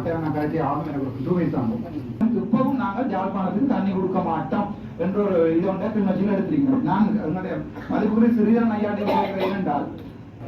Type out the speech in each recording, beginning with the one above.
கட்டாயம் நான் கழிச்சு ஆகும் எனக்கு ஒரு டூ வீக்ஸ் ஆகும் இப்பவும் நாங்கள் யாழ்ப்பாணத்துக்கு தண்ணி கொடுக்க மாட்டோம் என்ற ஒரு இது ஒன்றை கிண்ணச்சியில் எடுத்துருக்கீங்க நான் என்னுடைய மதிப்புக்குரிய சிறிதரன் ஐயா ஏனென்றால்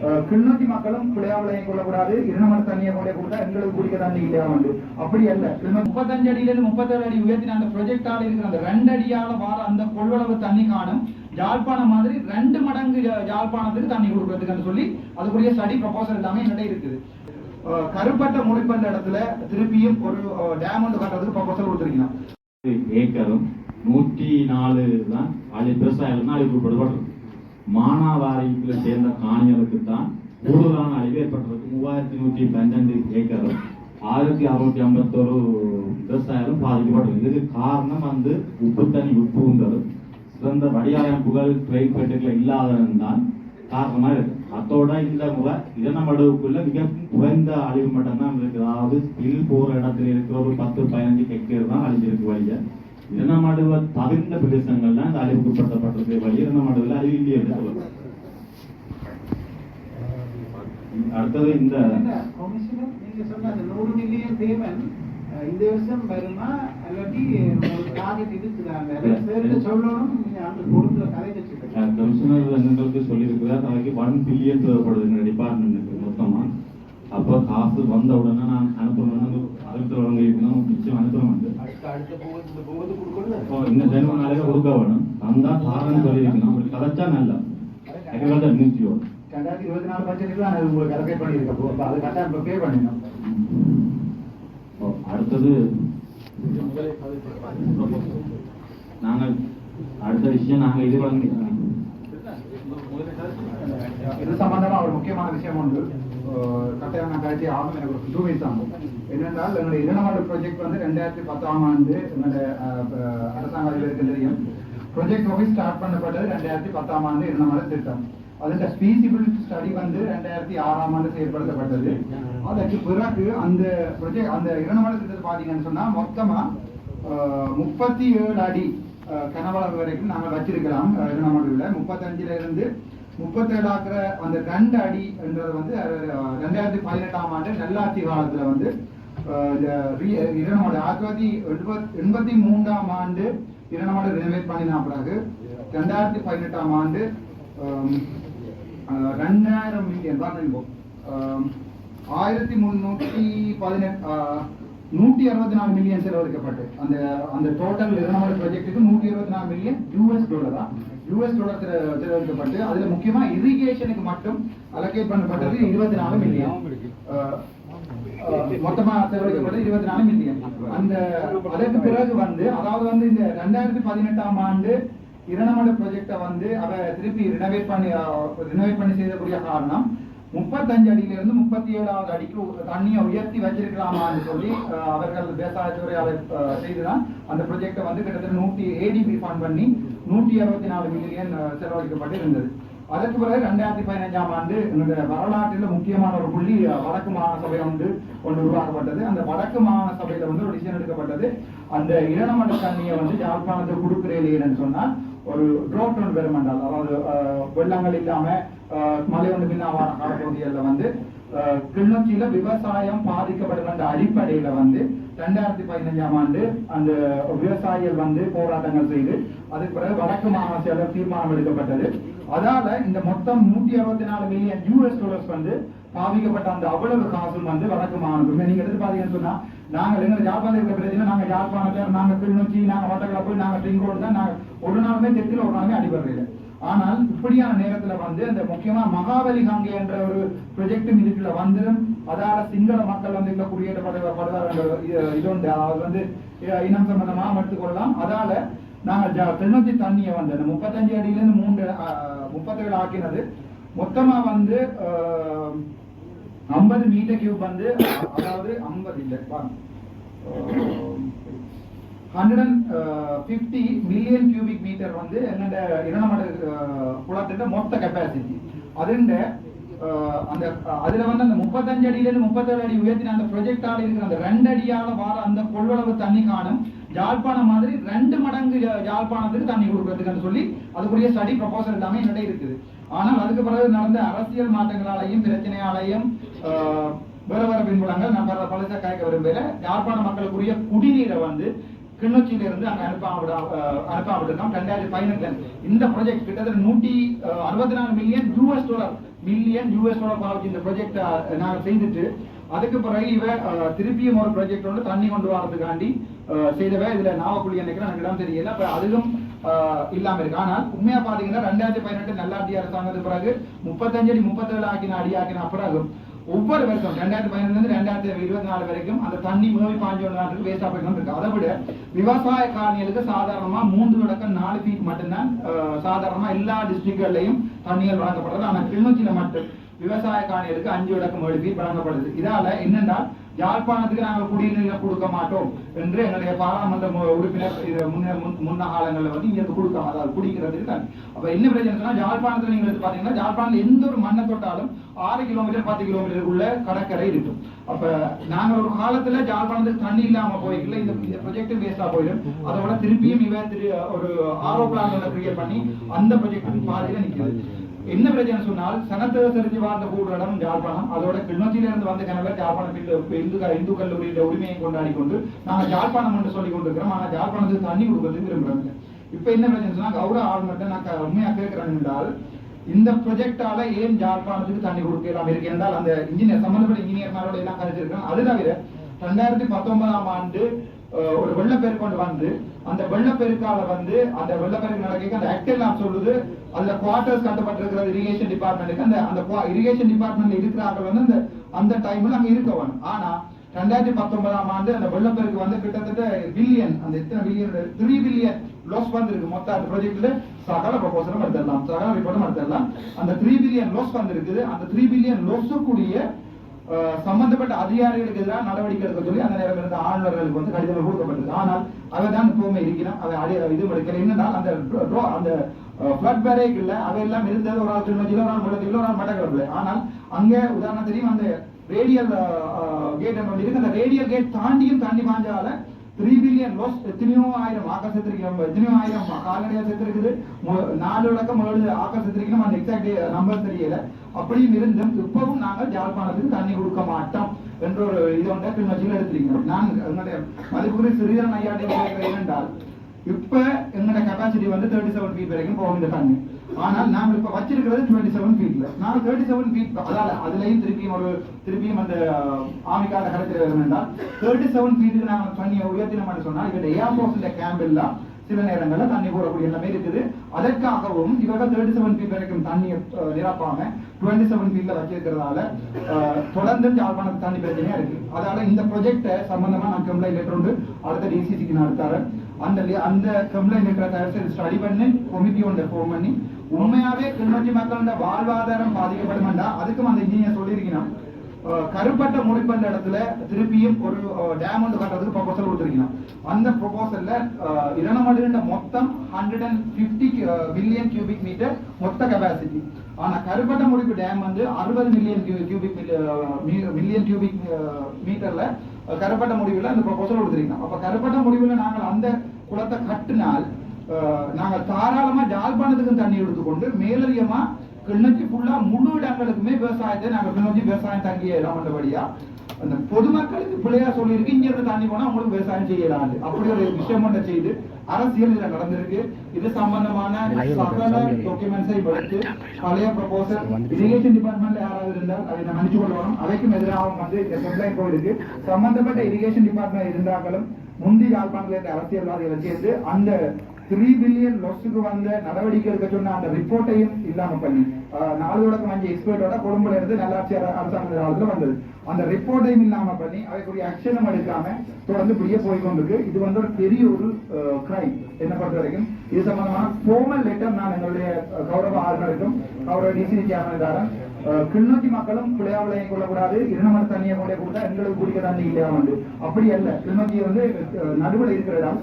அஹ், மக்களும் பிள்ளையாவளையும் கொள்ளக்கூடாது இருநமண தண்ணியை கொண்டே கொடுத்தா எங்களுக்கு குடிக்க தண்ணி இல்லையா வந்து? அப்படி அல்ல. முப்பத்தஞ்சு அடியிலிருந்து முப்பத்தேழு அடி உயர்த்தின அந்த ப்ரொஜெக்டால இருக்கிற அந்த ரெண்டு அடியால வார அந்த கொள்வளவு தண்ணி காணும். யாழ்ப்பாணம் மாதிரி ரெண்டு மடங்கு யா- யாழ்ப்பாணத்துக்கு தண்ணி கொடுக்கறதுக்குன்னு சொல்லி அதுக்குரிய ஸ்டடி ப்ரொபோசல் எல்லாமே என்னிட்ட இருக்குது. கருப்பட்ட முடிப்பந்த இடத்துல திருப்பியும் ஒரு டேம் ஒன்று கட்டுறதுக்கு ப்ரொபோசல் கொடுத்துருக்கீங்க. ஏக்கரும் நூற்றி நாலு தான் அது விவசாயம் தான் அழிவு உட்படுபடுறது மானாவாரியத்தில் சேர்ந்த காணிகளுக்கு தான் கூடுதலான அழிவு ஏற்பட்டிருக்கு. மூவாயிரத்தி நூற்றி பன்னெண்டு ஏக்கரும் ஆயிரத்தி அறுநூத்தி ஐம்பத்தொரு விவசாயம் பாதிக்கப்பட்டது இதுக்கு காரணம் வந்து உப்பு தண்ணி உட்புகுந்தது சிறந்த வடிகாலமைப்புகள் ட்ரெயின் பெட்டுகள் இல்லாததும் தான் காரணமா இருக்கு. அதோட இந்த முறை இதனமடுவுக்குள்ள மிக குறைந்த அழிவு மட்டும்தான் இருக்கு. அதாவது ஸ்பில் போற இடத்துல இருக்கிற ஒரு பத்து பதினஞ்சு ஹெக்டேர் தான் அழிஞ்சிருக்கு வழிய. இதனமடுவை தவிர்ந்த பிரதேசங்கள் தான் இந்த அழிவுக்கு உட்படுத்தப்பட்டிருக்கு வழி இதனமடுவில் அழிவு இல்லையே என்று சொல்லலாம் அடுத்தது இந்த நூறு மில்லியன் பேமெண்ட் இந்த வருஷம் வருமா டார்கெட் இருக்குதாங்க சேர்த்து சொல்லணும். நீங்க அந்த கொடுக்குற கதை வச்சுக்கோங்க கமிஷனர் எங்களுக்கு சொல்லியிருக்கிறார். நாளைக்கு ஒன் பில்லியன் தேவைப்படுது. எங்க டிபார்ட்மெண்ட்டுக்கு மொத்தமா. அப்போ காசு வந்த உடனே நான் அனுப்பணும்னு அடுத்த வழங்கியிருக்கணும் மிச்சம் அனுப்புறேன் இப்போ இந்த ஜென்ம நாளைக்கு கொடுக்க வேணும். வந்தா தாரன்னு சொல்லியிருக்கணும் அப்படி கதைச்சா நல்லா. அக்ரிகல்ச்சர் மினிஸ்ட்ரியோட ரெண்டாயிரத்தி இருபத்தி நாலு பட்ஜெட்டுக்கு தான் அது உங்களுக்கு அலோகேட் பண்ணியிருக்கோம். அப்போ அது கட்டாயம் இப்போ பே பண்ணிடணும். ஓ, அடுத்தது நாங்கள் அடுத்த விஷயம் நாங்கள் இது வந்து இது சம்பந்தமா ஒரு முக்கியமான விஷயம் உண்டு கட்டாயம் நான் கழிச்சு ஆகும் எனக்கு ஒரு டூ வீக்ஸ் ஆகும் என்னென்றால் எங்களுடைய இரண்டாவது ப்ரொஜெக்ட் வந்து ரெண்டாயிரத்தி பத்தாம் ஆண்டு எங்களுடைய அரசாங்க அதிபருக்கு தெரியும். ப்ரொஜெக்ட் ஆஃபீஸ் ஸ்டார்ட் பண்ணப்பட்டது ரெண்டாயிரத்தி பத்தாம் ஆண்டு இரண்டாவது திட்டம் அதோட ஸ்பீசிபிள் ஸ்டடி வந்து ரெண்டாயிரத்தி ஆறாம் ஆண்டு செயல்படுத்தப்பட்டது. அதற்கு பிறகு அந்த ப்ரொஜெக்ட் அந்த இரண்டாவது திட்டத்தை பார்த்தீங்கன்னு சொன்னா மொத்தமா அஹ், முப்பத்தி ஏழு அடி கனவளவு வரைக்கும் நாங்கள் வச்சிருக்கலாம் இரண்டாவது முப்பத்தஞ்சுல இருந்து முப்பத்தேழாக்குற அந்த ரெண்டு அடி என்றது வந்து ரெண்டாயிரத்தி பதினெட்டாம் ஆண்டு நல்லாட்சி காலத்துல வந்து இரணமாடு ஆயிரத்தி தொள்ளாயிரத்தி எண்பத் எண்பத்தி மூன்றாம் ஆண்டு இரணமாடு ரினோவேட் பண்ணின பிறகு ரெண்டாயிரத்தி பதினெட்டாம் ஆண்டு ரெண்டாயிரம் மில்லியன் தான் நினைப்போம். ஆயிரத்தி முந்நூற்றி பதினெட்டு நூற்றி அறுபத்தி நாலு மில்லியன் செலவழிக்கப்பட்டு அந்த அந்த டோட்டல் இரண்டாவது ப்ராஜெக்ட்டுக்கு நூற்றி இருபத்தி நாலு மில்லியன் யூஎஸ் டாலரா யூஎஸ் டாலர் செலவழிக்கப்பட்டு அதுல முக்கியமா இரிகேஷனுக்கு மட்டும் அலோகேட் பண்ணப்பட்டது இருபத்தி நாலு மில்லியன் மொத்தமா செலவழிக்கப்பட்டது இருபத்தி நாலு மில்லியன் அந்த அதற்கு பிறகு வந்து அதாவது வந்து இந்த ரெண்டாயிரத்தி பதினெட்டாம் ஆண்டு இரணமடு ப்ராஜெக்டை வந்து அவ திருப்பி ரினோவேட் பண்ணி ரினோவேட் பண்ணி செய்யக்கூடிய காரணம் முப்பத்தஞ்சு அடியில இருந்து முப்பத்தி ஏழாவது அடிக்கு தண்ணியை உயர்த்தி வச்சிருக்கலாமான்னு சொல்லி அவர்கள் விவசாயத்துறை அதை செய்துதான் அந்த ப்ராஜெக்டை வந்து கிட்டத்தட்ட நூற்றி ஏடிபி ஃபண்ட் பண்ணி நூற்றி அறுபத்தி நாலு மில்லியன் செலவழிக்கப்பட்டு இருந்தது அதற்கு பிறகு ரெண்டாயிரத்தி பதினஞ்சாம் ஆண்டு என்னுடைய வரலாற்றில் முக்கியமான ஒரு புள்ளி வடக்கு மாகாண சபை வந்து ஒன்று உருவாக்கப்பட்டது. அந்த வடக்கு மாகாண சபையில வந்து ஒரு டிசிஷன் எடுக்கப்பட்டது. அந்த இரணமட தண்ணியை வந்து யாழ்ப்பாணத்தை கொடுக்குறேன் சொன்னால் ஒரு ட்ரோட் ஒன்று அதாவது வெள்ளங்கள் இல்லாம மலை மழை ஒன்று பின்னாவான காலப்பகுதிகளில் வந்து கிளிநொச்சியில விவசாயம் பாதிக்கப்படுகின்ற அடிப்படையில வந்து ரெண்டாயிரத்தி பதினஞ்சாம் ஆண்டு அந்த விவசாயிகள் வந்து போராட்டங்கள் செய்து அதுக்கு பிறகு வடக்கு மாகாண செயலர் தீர்மானம் எடுக்கப்பட்டது. அதால இந்த மொத்தம் நூத்தி அறுபத்தி நாலு மில்லியன் யூஎஸ் டாலர்ஸ் வந்து பாதிக்கப்பட்ட அந்த அவ்வளவு காசும் வந்து வடக்கு மாகாணத்துக்கு நீங்க எடுத்து பாத்தீங்கன்னு சொன்னா நாங்க எங்க யாழ்ப்பாணம் இருக்கிற பிரச்சனை நாங்க யாழ்ப்பாணத்தில் நாங்க கிளிநொச்சி நாங்க வட்டக்கிழப்பு நாங்க ட்ரிங்கோடு தான் நாங்க ஒரு நாளுமே தெற்கில் ஒரு நாளுமே அடிபடுறதில்லை ஆனால் இப்படியான நேரத்துல வந்து அந்த முக்கியமா மகாபலி காங்கே என்ற ஒரு ப்ரொஜெக்டும் இதுக்குள்ள வந்துடும் அதால சிங்கள மக்கள் வந்து இதுல குடியேற்றப்படுவார் என்ற இது- உண்டு. அது வந்து இனம் சம்பந்தமாக எடுத்துக்கொள்ளலாம் அதால நாங்கள் தென்னூத்தி தண்ணியை வந்து அந்த முப்பத்தஞ்சு அடியிலிருந்து மூன்று முப்பத்தேழு ஆக்கினது. மொத்தமா வந்து ஐம்பது மீட்டர் கியூப் வந்து அதாவது ஐம்பது இல்லை hundred and fifty million cubic metre வந்து என்னோட இரணமட குளத்திட்ட மொத்த கெப்பாசிட்டி அதுண்ட அந்த அதில் அதுல வந்து அந்த முப்பத்தஞ்சு அடியிலேருந்து முப்பத்தேழு அடி உயர்த்தின அந்த ப்ரொஜெக்டால இருக்கிற அந்த ரெண்டு அடியால வார அந்த கொள்ளளவு தண்ணி காணும். யாழ்ப்பாணம் மாதிரி ரெண்டு மடங்கு யாழ்ப்பாணத்துக்கு தண்ணி கொடுக்கறதுக்குன்னு சொல்லி அதுக்குரிய ஸ்டடி ப்ரொபோசல் எல்லாமே என்னிட்ட இருக்குது. ஆனால் அதுக்கு பிறகு நடந்த அரசியல் மாற்றங்களாலையும் பிரச்சனையாலையும் வேற வேற பின்புலங்கள் நான் பல பலசா காய்க்க விரும்பல. யாழ்ப்பாண மக்களுக்குரிய குடிநீரை வந்து கிளிநொச்சியில இருந்து அங்க அனுப்பாவிட அனுப்பாவிட்டிருக்கோம் ரெண்டாயிரத்தி பதினெட்டுல. இந்த ப்ராஜெக்ட் கிட்டத்தட்ட நூற்றி அறுபத்தி நாலு million US dollar million US dollar பாவச்சு இந்த ப்ராஜெக்ட் நாங்கள் செய்துட்டு அதுக்கு பிறகு இவ திருப்பியும் ஒரு ப்ராஜெக்ட் வந்து தண்ணி கொண்டு வரதுக்காண்டி அஹ், செய்தவ இதுல நாவக்குழி நினைக்கிறேன் எனக்கு இடம் தெரியல அப்ப அதுவும் அஹ், இல்லாம இருக்கு. ஆனால் உண்மையா பாத்தீங்கன்னா ரெண்டாயிரத்தி பதினெட்டு நல்லாட்சி அரசாங்கத்துக்கு பிறகு முப்பத்தஞ்சு அடி முப்பத்தேழு ஆக்கின அடி ஆக்கின பிறகு ஒவ்வொரு வருஷம் ரெண்டாயிரத்தி பதினெட்டுல ரெண்டாயிரத்தி இருபத்தி நாலு வரைக்கும் அந்த தண்ணி மேவி பாஞ்சு ஒன்று வேஸ்டா போயிட்டு இருக்கு அதை விட விவசாய காரணிகளுக்கு சாதாரணமா மூன்று தொடக்கம் நாலு ஃபீட் மட்டும்தான் சாதாரணமாக சாதாரணமா எல்லா டிஸ்ட்ரிக்ட்கள்லையும் தண்ணிகள் வழங்கப்படுறது ஆனா கிளிநொச்சியில மட்டும் விவசாய காணிகளுக்கு அஞ்சு விளக்கம் ஏழு ஃபீட் வழங்கப்படுது. இதால என்னென்றால் யாழ்ப்பாணத்துக்கு நாங்கள் குடிநீர் கொடுக்க மாட்டோம் என்று எங்களுடைய பாராளுமன்ற உறுப்பினர் முன்ன முன்ன காலங்களில் வந்து இங்க கொடுக்க அதாவது குடிக்கிறதுக்கு தான். அப்ப என்ன பிரச்சனை சொன்னால் யாழ்ப்பாணத்தில் நீங்க எடுத்து பாத்தீங்கன்னா யாழ்ப்பாணத்துல எந்த ஒரு மண்ணை தொட்டாலும் ஆறு கிலோமீட்டர் பத்து கிலோமீட்டருக்குள்ள கடற்கரை இருக்கும். அப்ப நாங்க ஒரு காலத்துல யாழ்ப்பாணத்துக்கு தண்ணி இல்லாம போயிருக்கல இந்த ப்ரொஜெக்ட் வேஸ்டா போயிடும். அதோட திருப்பியும் இவன் திரு ஒரு ஆரோ பிளான் கிரியேட் பண்ணி அந்த ப்ரொஜெக்ட் பாதையில நிக்குது. என்ன பிரச்சனை சொன்னால் சனத்தை செலுத்தி வாழ்ந்த கூடுற இடம் யாழ்ப்பாணம். அதோட கிளிநொச்சியில இருந்து வந்த கணவர் யாழ்ப்பாணம் இந்து இந்து கல்லூரியில உரிமையை கொண்டாடி கொண்டு நாங்க ஜாழ்ப்பாணம் என்று சொல்லி கொண்டிருக்கிறோம். ஆனா ஜாழ்ப்பாணத்துக்கு தண்ணி கொடுக்கறது விரும்புறாங்க இப்ப என்ன பிரச்சனை சொன்னா கௌரவ ஆளுநர்கிட்ட நான் உண்மையாக உண்மையா கேட்கிறேன் என்றால் இந்த ப்ரொஜெக்டால ஏன் ஜாழ்ப்பாணத்துக்கு தண்ணி கொடுக்கலாம் இருக்கு என்றால் அந்த இன்ஜினியர் சம்பந்தப்பட்ட இன்ஜினியர்மாரோட எல்லாம் கருத்திருக்கிறேன் அது தவிர ரெண்டாயிரத்தி பத்தொன்பதாம் ஆண்டு ஒரு வெள்ளப்பெருக்கு கொண்டு வந்து அந்த வெள்ளப்பெருக்கால வந்து அந்த வெள்ளப்பெருக்கு நடக்க அந்த ஆக்ட் எல்லாம் சொல்லுது. அதுல குவார்டர்ஸ் கட்டப்பட்டிருக்கிறது இரிகேஷன் டிபார்ட்மெண்ட்டுக்கு அந்த அந்த இரிகேஷன் டிபார்ட்மெண்ட்ல இருக்கிறார்கள் வந்து அந்த அந்த டைம்ல அங்க இருக்க வேணும். ஆனா ரெண்டாயிரத்தி பத்தொன்பதாம் ஆண்டு அந்த வெள்ளப்பெருக்கு வந்து கிட்டத்தட்ட பில்லியன் அந்த எத்தனை பில்லியன் த்ரீ பில்லியன் லாஸ் வந்திருக்கு. மொத்த அந்த ப்ராஜெக்ட்ல சகல ப்ரொபோசலும் எடுத்துடலாம். சகல ரிப்போர்ட்டும் எடுத்துடலாம். அந்த த்ரீ பில்லியன் லாஸ் வந்திருக்குது. அந்த த்ரீ பில்லியன் கூடிய சம்பந்தப்பட்ட அதிகாரிகளுக்கு எதிராக நடவடிக்கை எடுக்க சொல்லி அந்த நேரம் இருந்த ஆளுநர்களுக்கு வந்து கடிதங்கள் கொடுக்கப்பட்டது. ஆனால் அவை தான் இப்பவுமே இருக்கிறோம் அதை அடி இது எடுக்கல என்னன்னா அந்த அந்த ஃபிளட் பேரேக் இல்லை அவையெல்லாம் இருந்தது ஒரு ஆள் திருநெல்வேலியில ஒரு ஆள் இல்லை ஒரு ஆள் மட்டக்களப்புல ஆனால் அங்கே உதாரணத்திலையும் அந்த ரேடியல் கேட் ஒன்று இருக்கு. அந்த ரேடியல் கேட் தாண்டியும் தாண்டி பாஞ்சால த்ரீ பில்லியன் லோஸ் எத்தனையோ ஆயிரம் ஆக்கள் செத்துருக்கோம் எத்தனையோ ஆயிரம் கால்நடையா செத்துருக்குது. மு- நாலு விளக்கம் ஏழு ஆக்கள் செத்துருக்கணும் அந்த எக்ஸாக்ட் நம்பர் தெரியல. அப்படியும் இருந்தும் இப்பவும் நாங்கள் யாழ்ப்பாணத்துக்கு தண்ணி கொடுக்க மாட்டோம் என்ற ஒரு இது ஒன்றை கிளிநொச்சியில் எடுத்திருக்கிறோம் நான் என்னுடைய மதிப்புக்குரிய சிறிதரன் ஐயாட்டை என்றால் இப்ப எங்களோட கெப்பாசிட்டி வந்து தேர்ட்டி செவன் ஃபீட் வரைக்கும் போகும் இந்த தண்ணி. ஆனால் நாங்கள் இப்ப வச்சிருக்கிறது டுவெண்ட்டி செவன் ஃபீட்ல நாங்கள் தேர்ட்டி செவன் ஃபீட் அதாவது அதுலயும் திருப்பியும் ஒரு திருப்பியும் அந்த ஆமிக்காத கருத்தில் வரும் தேர்ட்டி செவன் ஃபீட்டுக்கு நாங்கள் தண்ணியை உயர்த்தினோம்னு சொன்னால் இவங்க ஏர் கேம்ப் எல்லாம் சில நேரங்களில் தண்ணி போடக்கூடிய எல்லாமே இருக்குது. அதற்காகவும் இவர்கள் தேர்ட்டி செவன் ஃபீட் வரைக்கும் தண்ணியை நிரப்பாம டுவெண்ட்டி செவன் ஃபீட்ல வச்சிருக்கிறதால தொடர்ந்து யாழ்ப்பாணத்துக்கு தண்ணி பிரச்சனையா இருக்கு. அதனால இந்த ப்ரொஜெக்ட சம்பந்தமா நான் கம்ப்ளைண்ட் லெட்டர் உண்டு. அடுத்த டிசிசிக்கு நான் தரேன் அந்த அந்த கம்ப்ளைண்ட் லெட்டரை தயாரிச்சு ஸ்டடி பண்ணி கமிட்டி ஒன்றை ஃபோன் பண்ணி உண்மையாவே கிளிநொச்சி மக்களோட வாழ்வாதாரம் பாதிக்கப்படுமெண்டா? அதுக்கும் அந்த இன்ஜினியர் சொல்லியிருக்கணும் கருப்பட்ட முடிப்பண்ட இடத்துல திருப்பியும் ஒரு டேம் ஒன்று கட்டுறதுக்கு ப்ரொபோசல் கொடுத்துருக்கணும் அந்த ப்ரொபோசல்ல இரணமடுகின்ற மொத்தம் hundred and fifty billion cubic metre மொத்த கெபாசிட்டி ஆனா கருப்பட்ட முடிப்பு டேம் வந்து அறுபது மில்லியன் கியூபிக் மில்லியன் கியூபிக் மீட்டர்ல கருப்பட்ட முடிவுல அந்த ப்ரொபோசல் கொடுத்துருக்கணும் அப்ப கருப்பட்ட முடிவுல நாங்கள் அந்த குளத்தை கட்டினால் நாங்கள் தாராளமாக ஜாழ்ப்பாணத்துக்கும் தண்ணி எடுத்துக்கொண்டு மேலதிகமாக கிளிநொச்சி ஃபுல்லாக முழு இடங்களுக்குமே விவசாயத்தை நாங்க கிளிநொச்சி விவசாயம் தங்கிய இடம் அந்த பொதுமக்களுக்கு பிள்ளையா சொல்லியிருக்கு இங்க இருந்து தண்ணி போனா உங்களுக்கு விவசாயம் செய்யலாம் அப்படி ஒரு விஷயம் ஒன்றை செய்து அரசியல் இதுல நடந்திருக்கு. இது சம்பந்தமான சகல டாக்குமெண்ட்ஸை எடுத்து பழைய ப்ரொபோசல் இரிகேஷன் டிபார்ட்மெண்ட்ல யாராவது இருந்தால் அதை நான் மன்னிச்சு கொள்ளணும் அவைக்கும் எதிராகவும் வந்து கம்ப்ளைண்ட் போயிருக்கு. சம்பந்தப்பட்ட இரிகேஷன் டிபார்ட்மெண்ட் இருந்தாங்களும் முந்தி யாழ்ப்பாணத்தில் இருந்த அரசியல்வாதிகளை சேர்ந்து அந்த த்ரீ பில்லியன் லொஸுக்கு வந்த நடவடிக்கை எடுக்க சொன்ன அந்த ரிப்போர்ட்டையும் இல்லாம பண்ணி ஆஹ், நாலு விளக்கம் அஞ்சு எக்ஸ்பர்ட்டோட கொழும்புல இருந்து நல்லாட்சி அரசாங்க காலத்துல வந்தது. அந்த ரிப்போர்ட்டையும் இல்லாம பண்ணி அவைக்குரிய ஆக்ஷனும் எடுக்காம தொடர்ந்து இப்படியே போய் கொண்டிருக்கு இது வந்து ஒரு பெரிய ஒரு கிரைம் என்ன பொறுத்த வரைக்கும் இது சம்பந்தமான ஃபோமல் லெட்டர் நான் எங்களுடைய கௌரவ ஆளுநருக்கும் கௌரவ டிசிபி சேர்மன் கிள்நோக்கி மக்களும் பிள்ளையாவிலையை கொள்ளக்கூடாது. இரணமர தண்ணியை கொண்டே கொடுத்தா எங்களுக்கு குடிக்க தண்ணி இல்லையா வந்து. அப்படி அல்ல. கிள்நோக்கி வந்து நடுவில் நடுவுல இருக்கிற இடம்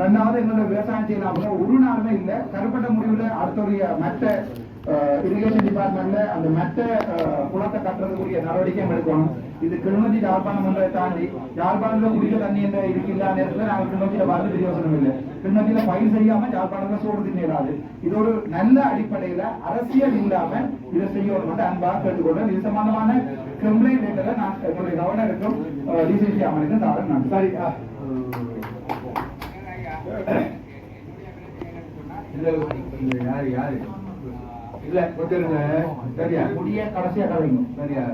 ரெண்டாவது எங்களோட விவசாயம் செய்யலாம் ஒரு நாளுமே இல்ல. கருப்பட்ட முடிவுல அடுத்தடைய மற்ற இரிகேஷன் டிபார்ட்மெண்ட்ல அந்த மற்ற குளத்தை கட்டுறதுக்குரிய நடவடிக்கை எடுக்கணும். இது கிளிநொச்சி யாழ்ப்பாணம் ஒன்றை தாண்டி யாழ்ப்பாணத்துல குடிக்க தண்ணி என்ற இருக்கில்லா நேரத்துல நாங்க கிளிநொச்சியில பார்த்து பிரயோசனம் இல்லை. கிளிநொச்சியில பயிர் செய்யாம யாழ்ப்பாணத்துல சோறு தின்னாது இது ஒரு நல்ல அடிப்படையில அரசியல் இல்லாம இதை செய்யணும் அன்பாக கேட்டுக்கொள்றேன் இது சம்பந்தமான கம்ப்ளைண்ட் லெட்டரை நான் என்னுடைய கவர்னருக்கும் டிசிசி அமலுக்கும் தாரேன். நான் சரி இல்ல யாரு யாரு? இல்ல கொஞ்சம் சரியா? முடிய கடைசியா கதைங்க. சரியா?